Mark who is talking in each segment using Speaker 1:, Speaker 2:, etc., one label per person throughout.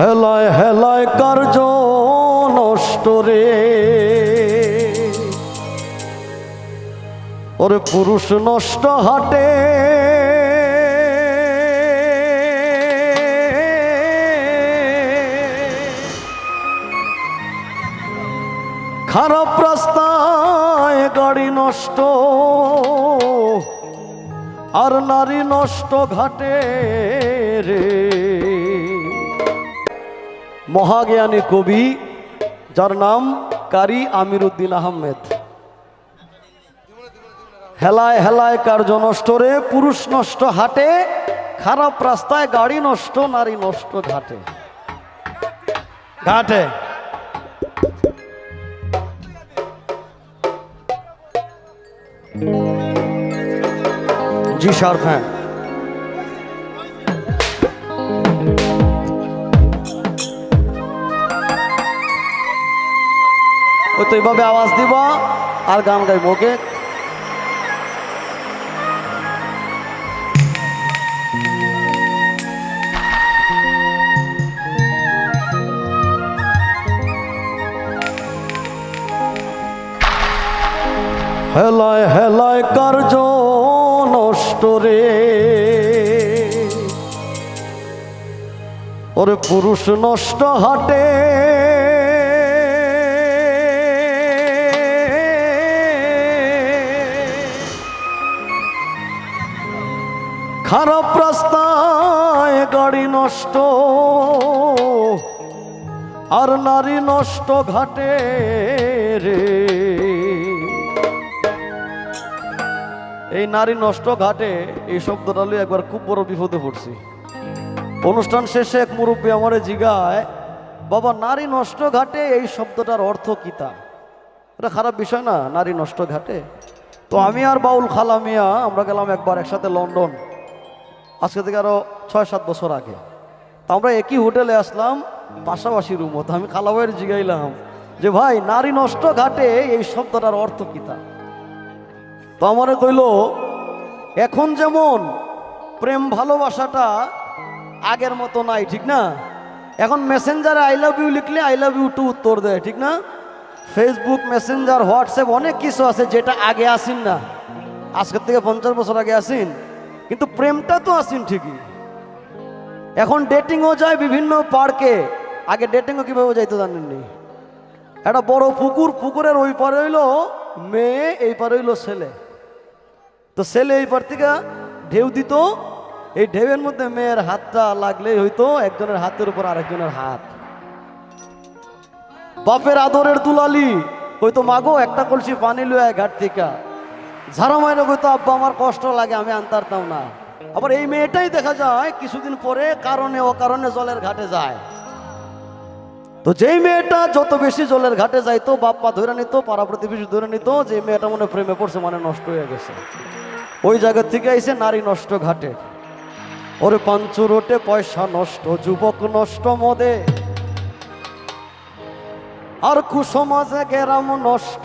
Speaker 1: হেলায় হেলায় কার্য নষ্ট রে। ওরে পুরুষ নষ্ট হাটে। খারাপ রাস্তায় গাড়ি নষ্ট, আর নারী নষ্ট ঘাটে রে। মহাজ্ঞানী কবি যার নাম কারি আমির উদ্দিন আহমেদ। হেলায় হেলায় কার্য নষ্ট রে পুরুষ নষ্ট হাটে খারাপ রাস্তায় গাড়ি নষ্ট নারী নষ্ট ঘাটে। ঘাটে। জি শার্প হ্যাঁ। ওই তো এইভাবে আওয়াজ দিব, আর গান গাইব, ওকে? হেলায় হেলায় কার্য নষ্ট রে। ওরে পুরুষ নষ্ট হাটে। খারাপ রাস্তায় গাড়ি নষ্ট, আর নারী নষ্ট ঘাটে রে। এই নারী নষ্ট ঘাটে এই শব্দটা লিয়ে একবার খুব বড় বিপদে পড়ছি। অনুষ্ঠান শেষে এক মুরব্বী আমারে জিগায়, বাবা, নারী নষ্ট ঘাটে এই শব্দটার অর্থ কি তা? এটা খারাপ বিষয় না, নারী নষ্ট ঘাটে। তো আমি আর বাউল খালা মিয়া, আমরা গেলাম একবার একসাথে লন্ডন। আজকে থেকে আরও ছয়, সাত বছর আগে। তো আমরা একই হোটেলে আসলাম, পাশাপাশি রুমও। তো আমি খালাবাইয়ের জিগাইলাম যে, ভাই, নারী নষ্ট ঘাটে এই শব্দটার অর্থ কিতা তো আমারে কইল, এখন যেমন প্রেম ভালোবাসাটা আগের মতো নাই, ঠিক না? এখন মেসেঞ্জারে আই লাভ ইউ লিখলে আই লাভ ইউ টু উত্তর দেয়, ঠিক না? ফেসবুক, মেসেঞ্জার, হোয়াটসঅ্যাপ অনেক কিছু আছে যেটা আগে আসিন না। আজকের থেকে পঞ্চাশ বছর আগে আসিন। কিন্তু প্রেমটা তো আসিন ঠিকই। এখন ডেটিংও যায় বিভিন্ন পার্কে। আগে ডেটিংও কীভাবে যাইতো জানেননি একটা বড় পুকুর, পুকুরের ওই পারে হইল মেয়ে, এই পারে হইল ছেলে। তো ছেলে এই পার থেকে ঢেউ দিত। এই ঢেউয়ের মধ্যে মেয়ের হাতটা লাগলেই হইতো, একজনের হাতের উপর আরেকজনের হাত। বাপের আদরের দুলালি হয়তো মাগো, একটা কলসি পানি লুয়া ঘাট থেকে। ঝাড়া মাইনে হয়তো আব্বা, আমার কষ্ট লাগে, আমি আনতারতাম না। আবার এই মেয়েটাই দেখা যায়, কিছুদিন পরে কারণে ও কারণে জলের ঘাটে যায়। তো যেই মেয়েটা যত বেশি জলের ঘাটে যাইতো বাপ্পা ধরে নিত, পাড়া প্রতিবেশী ধরে নিত যে মেয়েটা মনে প্রেমে পড়ছে মানে নষ্ট হয়ে গেছে। ওই জায়গা থেকে আইসে নারী নষ্ট ঘাটে। ওরে পাঞ্চু রোটে পয়সা নষ্ট, যুবক নষ্ট মদে। আর কুসমাজে গেরাম নষ্ট,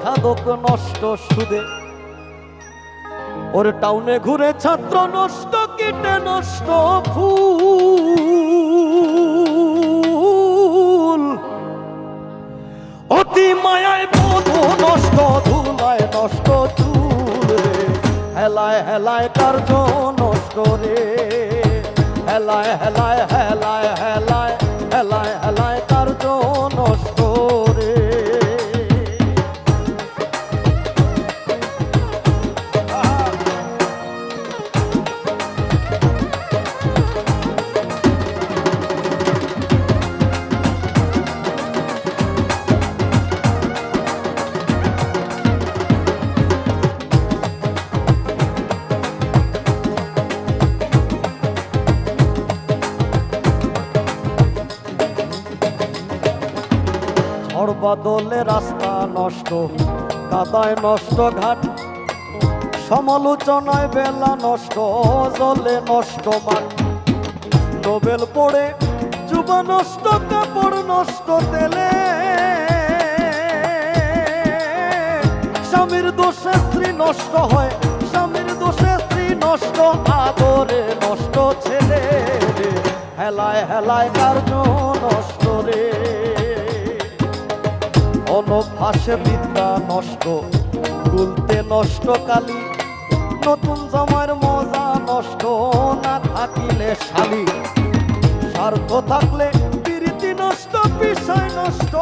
Speaker 1: খাদক নষ্ট সুদে। ওরে টাউনে ঘুরে ছাত্র নষ্ট, কিটে নষ্ট ফুল। অতি মায়ায় বধু নষ্ট, ধুলায় নষ্ট চুল হেলায় হেলায় কার্য নষ্ট রে। হেলায় হেলায় হেলায় হেলায় বাদলে রাস্তা নষ্ট, কাদায় নষ্ট ঘাট, সমালোচনায় বেলা নষ্ট, জলে নষ্ট মাঠ। নোবেল পড়ে যুব নষ্ট, কাপড় নষ্ট, তেলে। স্বামীর দোষে স্ত্রী নষ্ট হয়, স্বামীর দোষে স্ত্রী নষ্ট, আদরে নষ্ট ছেলে। হেলায় হেলায় কার্য নষ্ট রে। অনভাসে বিদ্যা নষ্ট গুলতে নষ্ট কালি, নতুন জমার মজা নষ্ট না থাকিলে শালি। স্বার্থ থাকলে প্রীতি নষ্ট, বিষয় নষ্ট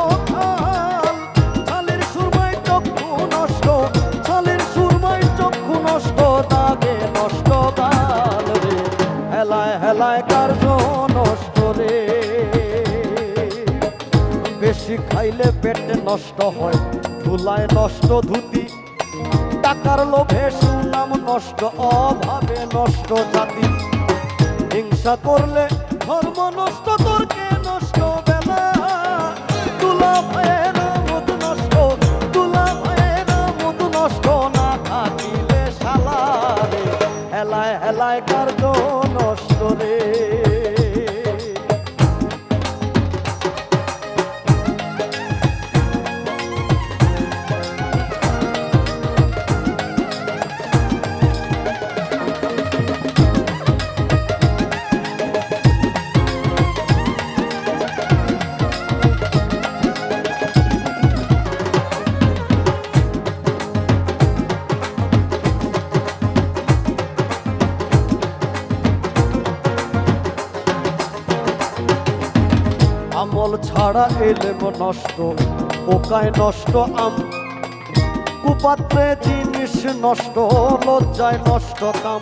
Speaker 1: ছালের সুরমাই চক্ষু নষ্ট চক্ষু নষ্ট নষ্ট রে। হেলায় হেলায় কার্য নষ্ট রে। খাইলে পেট নষ্ট হয়, ধুলায় নষ্ট ধুতি। টাকার লোভে সুনাম নষ্ট, অভাবে নষ্ট জাতি। হিংসা করলে ধর্ম নষ্ট তর্কে ছাড়া এলেম নষ্ট, পোকায় নষ্ট আম। কুপাত্রে জিনিস নষ্ট, লজ্জায় নষ্ট কাম।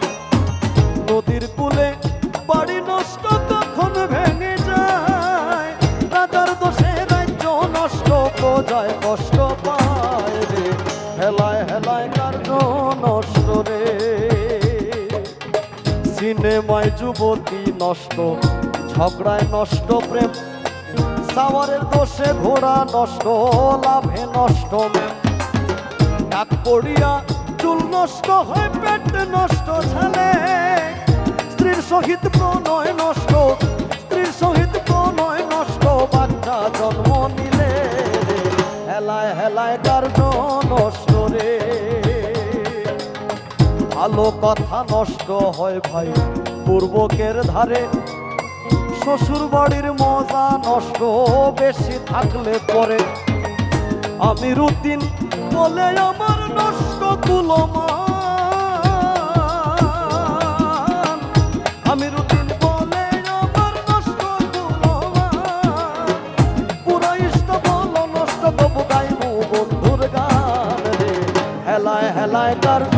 Speaker 1: নদীর কুলে বাড়ি নষ্ট কখন ভেঙে যায়। রাজার দোষে রাজ্য নষ্ট, প্রজায় কষ্ট পায় রে। হেলায় হেলায় কার্য নষ্ট রে। সিনেমায় যুবতী নষ্ট, ঝগড়ায় নষ্ট প্রেম। সাওয়ারের দোষে ঘোড়া নষ্ট, লাভে নষ্ট। ডাক পড়িয়া চুল নষ্ট হয় পেট নষ্ট, ছেলে স্ত্রীর সহিত প্রণয় নষ্ট, স্ত্রীর সহিত প্রণয় নষ্ট, বাচ্চা জন্ম নিলে হেলায় হেলায় কার্য নষ্ট রে। ভালো কথা নষ্ট হয় ভাই, পূর্বকের ধারে শ্বশুর বাড়ির মজা নষ্ট বেশি থাকলে পরে। আমি রুতিন বলে আমার নষ্ট তুলমান। আমি আমার নষ্ট নষ্ট হেলায় হেলায় কার্য